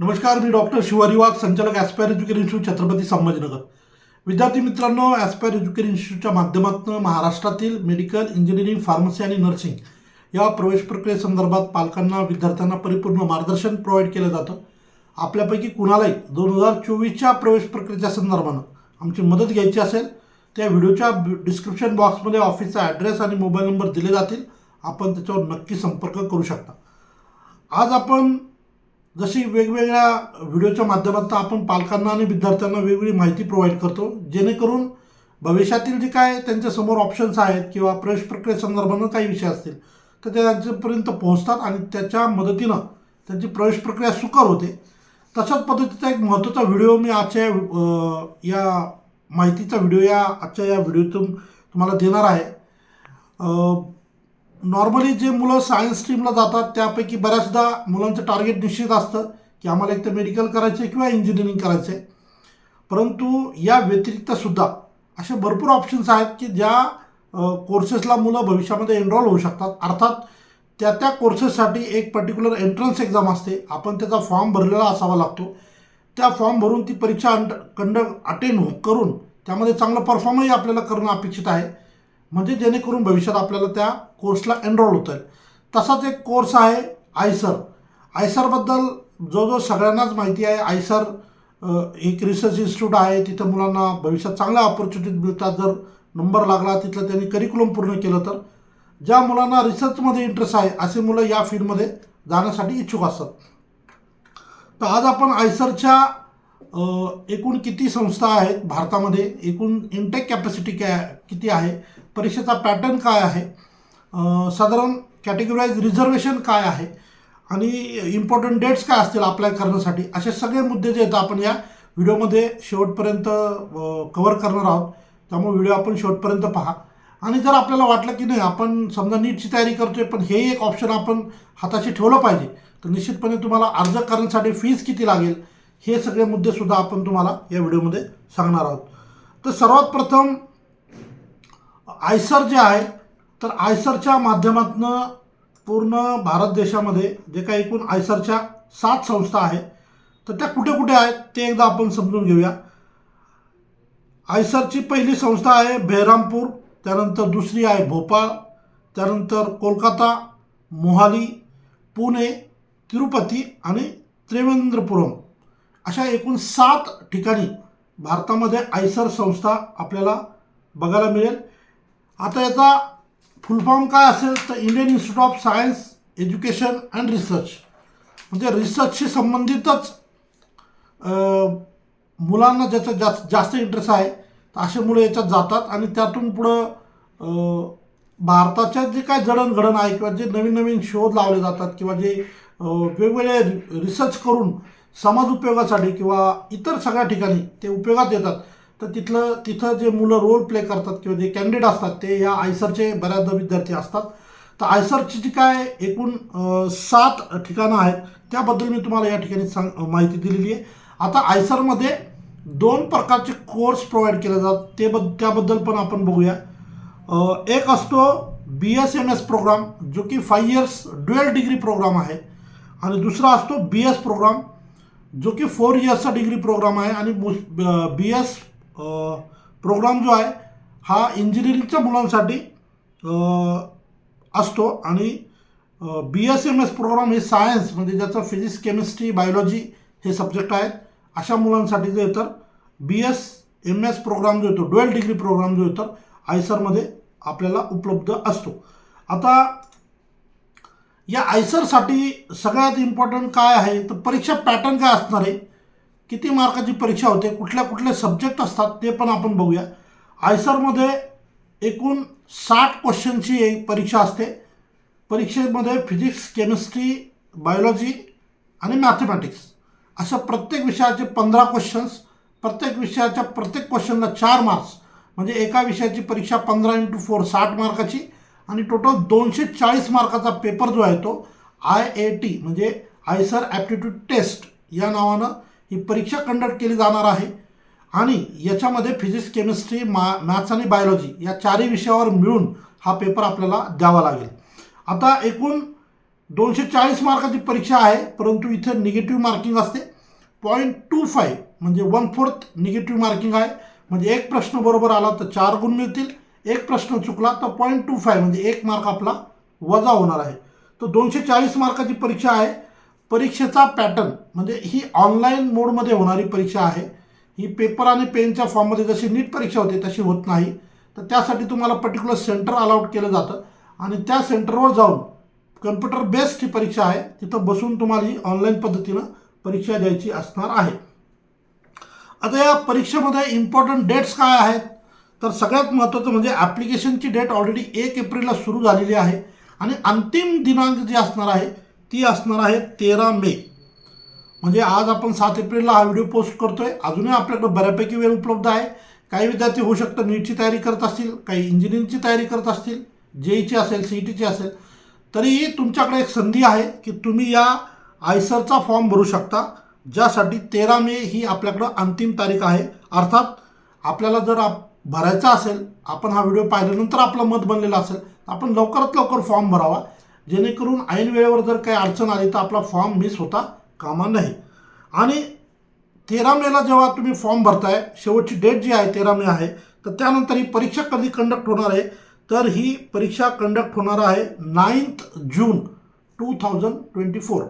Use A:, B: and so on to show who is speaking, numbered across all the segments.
A: नमस्कार मी डॉक्टर शिवारी वाघ संचालक aspire education institute Chhatrapati Sambhajinagar. विद्यार्थी मित्रांनो ॲस्पायर एज्युकेशन इन्स्टिट्यूटच्या माध्यमातून महाराष्ट्रातील मेडिकल इंजिनिअरिंग फार्मसी आणि नर्सिंग या प्रवेश प्रक्रियेसंदर्भात पालकांना विद्यार्थ्यांना परिपूर्ण मार्गदर्शन प्रोव्हाइड केलं जातं. आपल्यापैकी कुणालाही दोन हजार चोवीसच्या प्रवेश प्रक्रियेच्या संदर्भानं आमची मदत घ्यायची असेल त्या व्हिडिओच्या डिस्क्रिप्शन बॉक्समध्ये ऑफिसचा ॲड्रेस आणि मोबाईल नंबर दिले जातील. आपण त्याच्यावर नक्की संपर्क करू शकता. आज आपण जशी वेगवेगळ्या व्हिडिओच्या माध्यमातून आपण पालकांना आणि विद्यार्थ्यांना वेगवेगळी माहिती प्रोव्हाइड करतो जेणेकरून भविष्यातील जे काय त्यांच्यासमोर ऑप्शन्स आहेत किंवा प्रवेश प्रक्रियेसंदर्भानं काही विषय असतील तर ते त्यांच्यापर्यंत पोहोचतात आणि त्याच्या मदतीनं त्यांची प्रवेश प्रक्रिया सुकर होते. तशाच पद्धतीचा एक महत्त्वाचा व्हिडिओ मी आजच्या या माहितीचा व्हिडिओ या आजच्या या व्हिडिओतून तुम्हाला देणार आहे. नॉर्मली जे मुलं सायन्स स्ट्रीमला जातात त्यापैकी बऱ्याचदा मुलांचं टार्गेट निश्चित असतं की आम्हाला एक तर मेडिकल करायचं आहे किंवा इंजिनिअरिंग करायचं आहे परंतु या व्यतिरिक्तसुद्धा असे भरपूर ऑप्शन्स आहेत की ज्या कोर्सेसला मुलं भविष्यामध्ये एनरोल होऊ शकतात. अर्थात त्या त्या कोर्सेससाठी एक पर्टिक्युलर एंट्रन्स एक्झाम असते. आपण त्याचा फॉर्म भरलेला असावा लागतो. त्या फॉर्म भरून ती परीक्षा अंड कंड अटेंड करून त्यामध्ये चांगलं परफॉर्मही आपल्याला करणं अपेक्षित आहे. म्हणजे जेणेकरून भविष्यात आपल्याला त्या कोर्सला एनरोल होता येईल तसाच एक कोर्स आहे आयसर. आयसरबद्दल जो जो सगळ्यांनाच माहिती आहे. आयसर एक रिसर्च इन्स्टिट्यूट आहे. तिथं मुलांना भविष्यात चांगल्या ऑपॉर्च्युनिटीज मिळतात. जर नंबर लागला तिथलं त्यांनी करिक्युलम पूर्ण केलं तर. ज्या मुलांना रिसर्चमध्ये इंटरेस्ट आहे असे मुलं या फील्डमध्ये जाण्यासाठी इच्छुक असतात. तर आज आपण आयसरच्या एकूण किती संस्था आहेत भारतामध्ये? एकूण इंटेक कॅपॅसिटी काय किती आहे? परीक्षेचा पॅटर्न काय आहे? साधारण कॅटेगराईज रिझर्वेशन काय आहे? आणि इम्पॉर्टंट डेट्स काय असतील अप्लाय करण्यासाठी? असे सगळे मुद्दे जे आहेत आपण या व्हिडिओमध्ये शेवटपर्यंत कवर करणार आहोत. त्यामुळे व्हिडिओ आपण शेवटपर्यंत पहा. आणि जर आपल्याला वाटलं की नाही आपण समजा नीटची तयारी करतोय पण हे एक ऑप्शन आपण हाताशी ठेवलं पाहिजे तर निश्चितपणे तुम्हाला अर्ज करण्यासाठी फीज किती लागेल हे सगळे मुद्देसुद्धा आपण तुम्हाला या व्हिडिओमध्ये सांगणार आहोत. तर सर्वात प्रथम आयसर जे आहे तर आयसरच्या माध्यमातून पूर्ण भारत देशामध्ये जे काही एकूण आयसरच्या सात संस्था आहेत तर त्या कुठे कुठे आहेत ते एकदा आपण समजून घेऊया. आयसरची पहिली संस्था आहे बेहरामपूर त्यानंतर दुसरी आहे भोपाळ त्यानंतर कोलकाता मोहाली पुणे तिरुपती आणि त्रिवेंद्रपुरम. अशा एकूण सात ठिकाणी भारतामध्ये आयसर संस्था आपल्याला बघायला मिळेल. आता याचा फुल फॉर्म काय असेल तर Indian institute of science education and research म्हणजे रिसर्चशी संबंधितच मुलांना ज्याचा जास्त जास्त इंटरेस्ट आहे तर असे मुलं याच्यात जातात आणि त्यातून पुढं भारताच्या जे काय जडणघडण आहे किंवा जे नवीन नवीन शोध लावले जातात किंवा जे वेगवेगळे रिसर्च करून समाज उपयोगासाठी किंवा इतर सगळ्या ठिकाणी ते उपयोगात येतात तर तिथलं तिथं जे मुलं रोल प्ले करतात किंवा जे कॅन्डिडेट असतात ते या आयसरचे बऱ्याचदा विद्यार्थी असतात. तर आयसरची जी काय एकूण सात ठिकाणं आहेत त्याबद्दल मी तुम्हाला या ठिकाणी सांग माहिती दिलेली आहे आता आयसरमध्ये दोन प्रकारचे कोर्स प्रोव्हाइड केले जातात ते बद त्याबद्दल पण आपण बघूया. एक असतो B S M S program जो की five years dual degree program आहे. आणि दुसरा असतो बी एस प्रोग्राम जो की फोर इयर्सचा डिग्री प्रोग्राम आहे. आणि बी एस प्रोग्राम जो आहे हा इंजिनिअरिंगच्या मुलांसाठी असतो आणि B S M S program हे सायन्स म्हणजे ज्याचं फिजिक्स केमिस्ट्री बायोलॉजी हे सब्जेक्ट आहेत अशा मुलांसाठी जे तर B S M S program जो येतो डुएल डिग्री प्रोग्राम जो येतो आयसरमध्ये आपल्याला उपलब्ध असतो. आता या आयसरसाठी सगळ्यात इम्पॉर्टंट काय आहे? तर परीक्षा पॅटर्न काय असणार आहे? किती मार्काची परीक्षा होते कुठल्या कुठले सब्जेक्ट असतात ते पण आपण बघूया. आयसरमध्ये एकूण साठ क्वेश्चनची एक परीक्षा असते. परीक्षेमध्ये फिजिक्स केमिस्ट्री बायोलॉजी आणि मॅथमॅटिक्स अशा प्रत्येक विषयाचे पंधरा क्वेश्चन्स प्रत्येक विषयाच्या प्रत्येक क्वेश्चनला चार मार्क्स म्हणजे एका विषयाची परीक्षा पंधरा इंटू फोर साठ मार्काची आणि टोटल दोनशे चाळीस मार्काचा पेपर जो आहे तो आय ए टी म्हणजे आयसर ॲप्टिट्यूड टेस्ट या नावानं ही परीक्षा कंडक्ट केली जाणार आहे. आणि याच्यामध्ये फिजिक्स केमिस्ट्री मा मॅथ्स आणि बायोलॉजी या चारही विषयावर मिळून हा पेपर आपल्याला द्यावा लागेल. आता एकूण दोनशे चाळीस मार्काची परीक्षा आहे परंतु इथं निगेटिव्ह मार्किंग असते. पॉईंट टू फाईव्ह म्हणजे वन फोर्थ निगेटिव्ह मार्किंग आहे. म्हणजे एक प्रश्न बरोबर आला तर चार गुण मिळतील. एक प्रश्न चुकला तर पॉईंट टू फाईव्ह म्हणजे एक मार्क आपला वजा होणार आहे. तर दोनशे चाळीस मार्काची परीक्षा आहे. परीक्षेचा पॅटर्न म्हणजे ही ऑनलाईन मोडमध्ये होणारी परीक्षा आहे. ही पेपर आणि पेनच्या फॉर्ममध्ये जशी नीट परीक्षा होते तशी होत नाही. तर त्यासाठी तुम्हाला पर्टिक्युलर सेंटर अलाउट केलं जातं. आणि त्या सेंटरवर जाऊन कम्प्युटर बेस्ड ही परीक्षा आहे. तिथं बसून तुम्हाला ही ऑनलाईन पद्धतीनं परीक्षा द्यायची असणार आहे. आता या परीक्षेमध्ये इम्पॉर्टंट डेट्स काय आहेत? तर सगळ्यात महत्त्वाचं म्हणजे ॲप्लिकेशनची डेट ऑलरेडी एक एप्रिलला सुरू झालेली आहे. आणि अंतिम दिनांक जे असणार आहे ती असणार आहे तेरा मे. म्हणजे आज आपण सात एप्रिलला हा व्हिडिओ पोस्ट करतो आहे अजूनही आपल्याकडे बऱ्यापैकी वेळ उपलब्ध आहे. काही विद्यार्थी होऊ शकतं नीटची तयारी करत असतील काही इंजिनिअरिंगची तयारी करत असतील जेईची असेल सी ई टीची असेल. तरीही तुमच्याकडे एक संधी आहे की तुम्ही या आयसरचा फॉर्म भरू शकता ज्यासाठी तेरा मे ही आपल्याकडं अंतिम तारीख आहे. अर्थात आपल्याला जर आप भरायचा असेल आपण हा व्हिडिओ पाहिल्यानंतर आपलं मत बनलेलं असेल तर आपण लवकरात लवकर फॉर्म भरावा. जेणेकरून ऐन वेळेवर जर काही अडचण आली तर आपला फॉर्म मिस होता कामा नाही आणि तेरा मेला जेव्हा तुम्ही फॉर्म भरताय शेवटची डेट जी आहे तेरा मे आहे तर त्यानंतर ही परीक्षा कधी कंडक्ट होणार आहे? तर ही परीक्षा कंडक्ट होणार आहे ninth June two thousand twenty four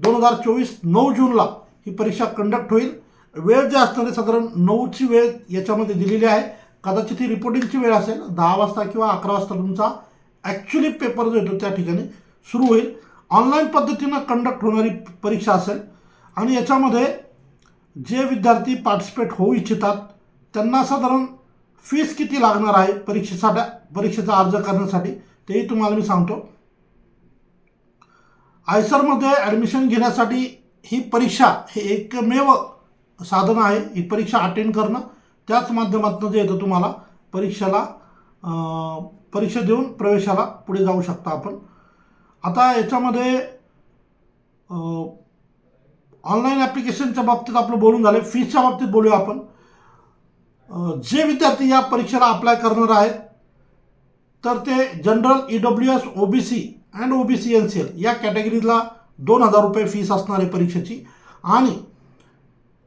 A: दोन हजार चोवीस नऊ जूनला ही परीक्षा कंडक्ट होईल. वेळ जी असणार आहे साधारण नऊची वेळ याच्यामध्ये दिलेली आहे. कदाचित ही रिपोर्टिंगची वेळ असेल दहा वाजता किंवा अकरा वाजता तुमचा ॲक्च्युली पेपर जो येतो त्या ठिकाणी सुरू होईल. ऑनलाईन पद्धतीनं कंडक्ट होणारी परीक्षा असेल. आणि याच्यामध्ये जे विद्यार्थी पार्टिसिपेट होऊ इच्छितात त्यांना साधारण फीस किती लागणार आहे परीक्षेसाठी परीक्षेचा अर्ज करण्यासाठी तेही तुम्हाला मी सांगतो. आयसरमध्ये ॲडमिशन घेण्यासाठी ही परीक्षा हे एकमेव साधन आहे. ही परीक्षा अटेंड करणं त्याच माध्यमातून जे येतं तुम्हाला परीक्षेला परीक्षा देऊन प्रवेशाला पुढे जाऊ शकता आपण. आता याच्यामध्ये ऑनलाईन ॲप्लिकेशनच्या बाबतीत आपलं बोलून झालं फीच्या बाबतीत बोलूया आपण. जे विद्यार्थी या परीक्षेला अप्लाय करणार आहेत तर ते general E W S O B C and O B C N C L या कॅटेगरीला दोन हजार रुपये फीस असणार आहे परीक्षेची. आणि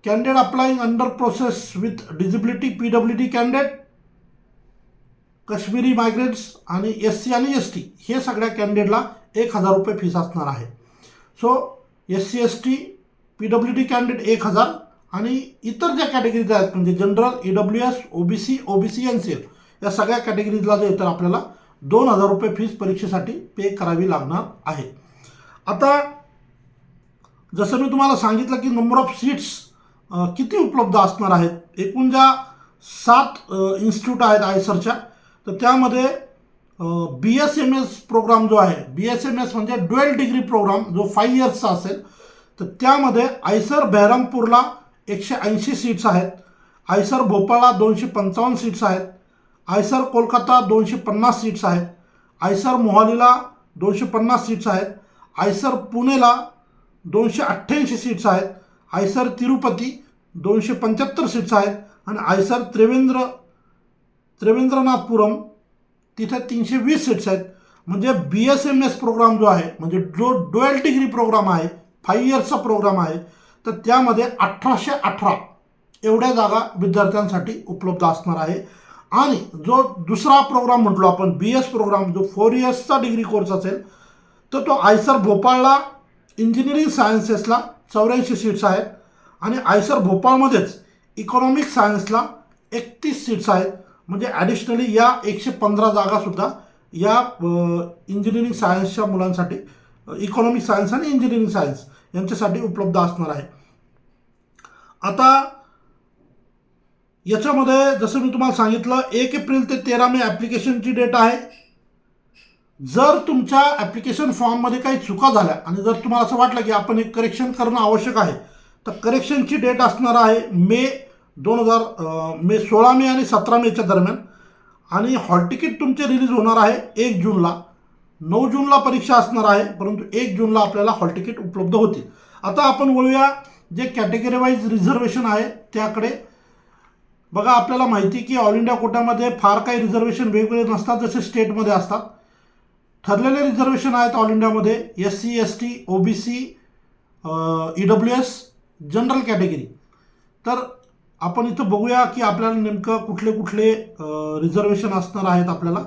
A: candidate applying under process with disability P W D candidate Kashmiri migrants आणि एस सी आणि एस टी हे सगळ्या कॅन्डिडेटला एक हजार रुपये फीस असणार आहे. So S C S T P W D candidate एक हजार आणि इतर ज्या कॅटेगरीज आहेत म्हणजे general E W S O B C O B C N C L या सगळ्या कॅटेगरीजला जे तर आपल्याला दोन हजार रुपये फीस परीक्षेसाठी पे करावी लागणार आहे. आता जसं मी तुम्हाला सांगितलं की नंबर ऑफ सीट्स किती उपलब्ध असणार आहेत एकूण ज्या सात इन्स्टिट्यूट आहेत आयसरच्या तर त्यामध्ये B S M S program जो आहे बी एस एम एस म्हणजे ड्वेल डिग्री प्रोग्राम जो फाईव्ह इयर्सचा असेल तर त्यामध्ये आयसर बहरमपूरला एकशे ऐंशी सीट्स आहेत आयसर भोपाळला दोनशे पंचावन्न सीट्स आहेत आयसर कोलकाता दोनशे पन्नास सीट्स आहेत आयसर मोहालीला दोनशे पन्नास सीट्स आहेत आयसर पुणेला दोनशे अठ्ठ्याऐंशी सीट्स आहेत आयसर तिरुपती दोनशे पंच्याहत्तर सीट्स आहेत आणि आयसर त्रिवेंद्र त्रिवेंद्रनाथपुरम तिथं तीनशे वीस सीट्स आहेत. म्हणजे B S M S program जो आहे म्हणजे जो डोएल डिग्री प्रोग्राम आहे फाईव्ह इयर्सचा प्रोग्राम आहे तर त्यामध्ये अठराशे अठरा एवढ्या जागा विद्यार्थ्यांसाठी उपलब्ध असणार आहे. आणि जो दुसरा प्रोग्राम म्हटलो आपण बी एस प्रोग्राम जो फोर इयर्सचा डिग्री कोर्स असेल तर तो आयसर भोपाळला इंजिनिअरिंग सायन्सेसला चौऱ्याऐंशी सीट्स आहेत. आणि आयसर भोपाळमध्येच इकॉनॉमिक सायन्सला एकतीस सीट्स आहेत. म्हणजे ॲडिशनली या एकशे पंधरा जागासुद्धा या इंजिनिअरिंग सायन्सच्या मुलांसाठी इकॉनॉमिक सायन्स आणि इंजिनिअरिंग सायन्स यांच्यासाठी उपलब्ध असणार आहे. आता याच्यामध्ये जसं मी तुम्हाला सांगितलं एक एप्रिल ते तेरा मे ॲप्लिकेशनची डेट आहे. जर तुमच्या ॲप्लिकेशन फॉर्ममध्ये काही चुका झाल्या आणि जर तुम्हाला असं वाटलं की आपण एक करेक्शन करणं आवश्यक आहे तर करेक्शनची डेट असणार आहे मे दोन हजार मे सोळा मे आणि सतरा मेच्या दरम्यान. आणि हॉल तिकीट तुमचे रिलीज होणार आहे एक जूनला. नऊ जूनला परीक्षा असणार आहे परंतु एक जूनला आपल्याला हॉल तिकीट उपलब्ध होतील. आता आपण वळूया जे कॅटेगरी वाईज रिझर्वेशन आहे त्याकडे. बघा आपल्याला माहिती की ऑल इंडिया कोट्यामध्ये फार काही रिझर्वेशन वेगवेगळे नसतात जसे स्टेटमध्ये असतात. ठरलेले रिझर्वेशन आहेत ऑल इंडियामध्ये S C S T O B C E W S general category तर आपण इथं बघूया की आपल्याला नेमकं कुठले कुठले रिझर्वेशन असणार आहेत आपल्याला.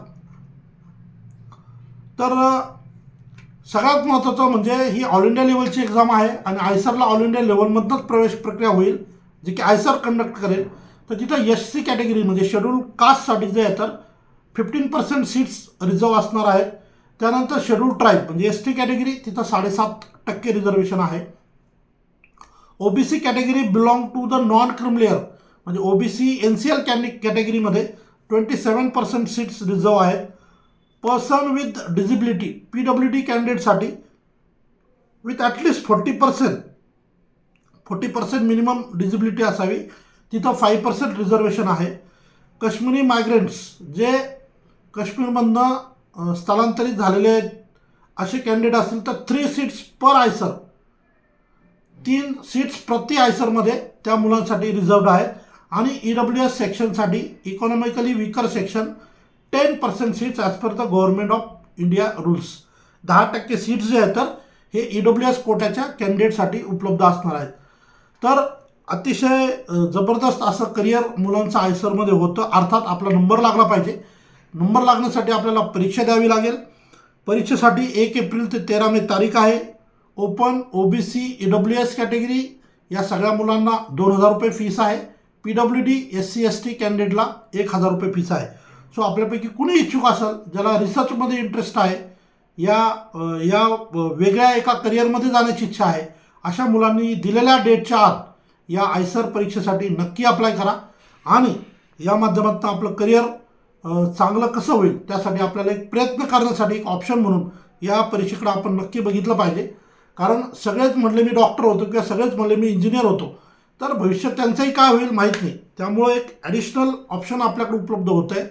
A: तर सगळ्यात महत्त्वाचं म्हणजे ही ऑल इंडिया लेवलची एक्झाम आहे आणि आयसरला ऑल इंडिया लेवलमधनंच प्रवेश प्रक्रिया होईल जे की आयसर कंडक्ट करेल. तर तिथं एस सी कॅटेगरी म्हणजे शेड्यूल कास्टसाठी जे आहे तर फिफ्टीन पर्सेंट सीट्स रिझर्व असणार आहेत त्यानंतर शेड्यूल ट्राईब म्हणजे एस टी कॅटेगरी तिथं साडेसात टक्के रिझर्वेशन आहे. OBC category belong to the non creamy layer म्हणजे ओबीसी एन सी एल कॅटे कॅटेगरीमध्ये twenty seven percent seats reserve आहेत. Person with disability P W D कॅन्डिडेटसाठी with at least forty percent forty percent minimum disability असावी. तिथं five percent reservation आहे. Kashmiri migrants जे काश्मीरमधनं स्थलांतरित झालेले आहेत असे कॅन्डिडेट असतील तर थ्री सीट्स पर आयसर तीन सीट्स प्रति आयसरमध्ये त्या मुलांसाठी रिझर्वड आहेत. आणि E W S सेक्शनसाठी economically weaker section ten percent seats as per the government of India rules दहा टक्के सीट्स जे आहेत तर हे ई डब्ल्यू एस कोट्याच्या कॅन्डिडेटसाठी उपलब्ध असणार आहेत. तर अतिशय जबरदस्त असं करिअर मुलांचं आयसरमध्ये होतं. अर्थात आपला नंबर लागला पाहिजे. नंबर लागण्यासाठी आपल्याला परीक्षा द्यावी लागेल. परीक्षेसाठी एक एप्रिल ते तेरा मे तारीख आहे. Open O B C E W S category या सगळ्या मुलांना दोन हजार रुपये फीस आहे. P W D S C S T कॅन्डिडेटला एक हजार रुपये फीस आहे. सो आपल्यापैकी कुणी इच्छुक असेल ज्याला रिसर्चमध्ये इंटरेस्ट आहे या या वेगळ्या एका करिअरमध्ये जाण्याची इच्छा आहे अशा मुलांनी दिलेल्या डेटच्या आत या आयसर परीक्षेसाठी नक्की अप्लाय करा. आणि या माध्यमातून आपलं करिअर चांगलं कसं होईल त्यासाठी आपल्याला एक प्रयत्न करण्यासाठी एक ऑप्शन म्हणून या परीक्षेकडे आपण नक्की बघितलं पाहिजे. कारण सगळेच म्हणले मी डॉक्टर होतो किंवा सगळेच म्हणले मी इंजिनियर होतो. तर भविष्यात त्यांचंही काय होईल माहीत नाही. त्यामुळे एक ॲडिशनल ऑप्शन आपल्याकडे उपलब्ध होत आहे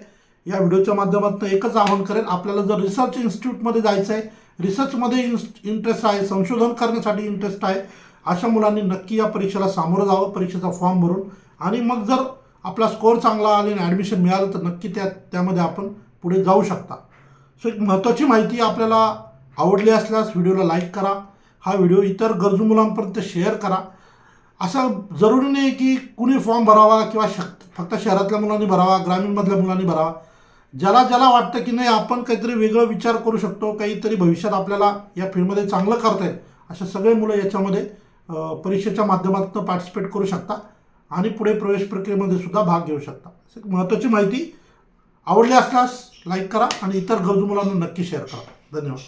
A: या व्हिडिओच्या माध्यमातून एकच आवाहन करेन आपल्याला जर रिसर्च इन्स्टिट्यूटमध्ये जायचं आहे रिसर्चमध्ये इंटरेस्ट आहे संशोधन करण्यासाठी इंटरेस्ट आहे अशा मुलांनी नक्की या परीक्षेला सामोरं जावं परीक्षेचा फॉर्म भरून. आणि मग जर आपला स्कोअर चांगला आला आणि ॲडमिशन मिळालं तर नक्की त्या त्यामध्ये आपण पुढे जाऊ शकता. सो एक महत्त्वाची माहिती आपल्याला आवडली असल्यास व्हिडिओला लाईक करा. हा व्हिडिओ इतर गरजू मुलांपर्यंत शेअर करा. असं जरुरी नाही की कुणी फॉर्म भरावा किंवा शक फक्त शहरातल्या मुलांनी भरावा ग्रामीणमधल्या मुलांनी भरावा. ज्याला ज्याला वाटतं की नाही आपण काहीतरी वेगळं विचार करू शकतो काहीतरी भविष्यात आपल्याला या फील्डमध्ये चांगलं करता येईल. अशा सगळे मुलं याच्यामध्ये परीक्षेच्या माध्यमातून पार्टिसिपेट करू शकता आणि पुढे प्रवेश प्रक्रियेमध्ये सुद्धा भाग घेऊ शकता. महत्त्वाची माहिती आवडली असल्यास लाईक करा आणि इतर गरजू मुलांना नक्की शेअर करा. धन्यवाद.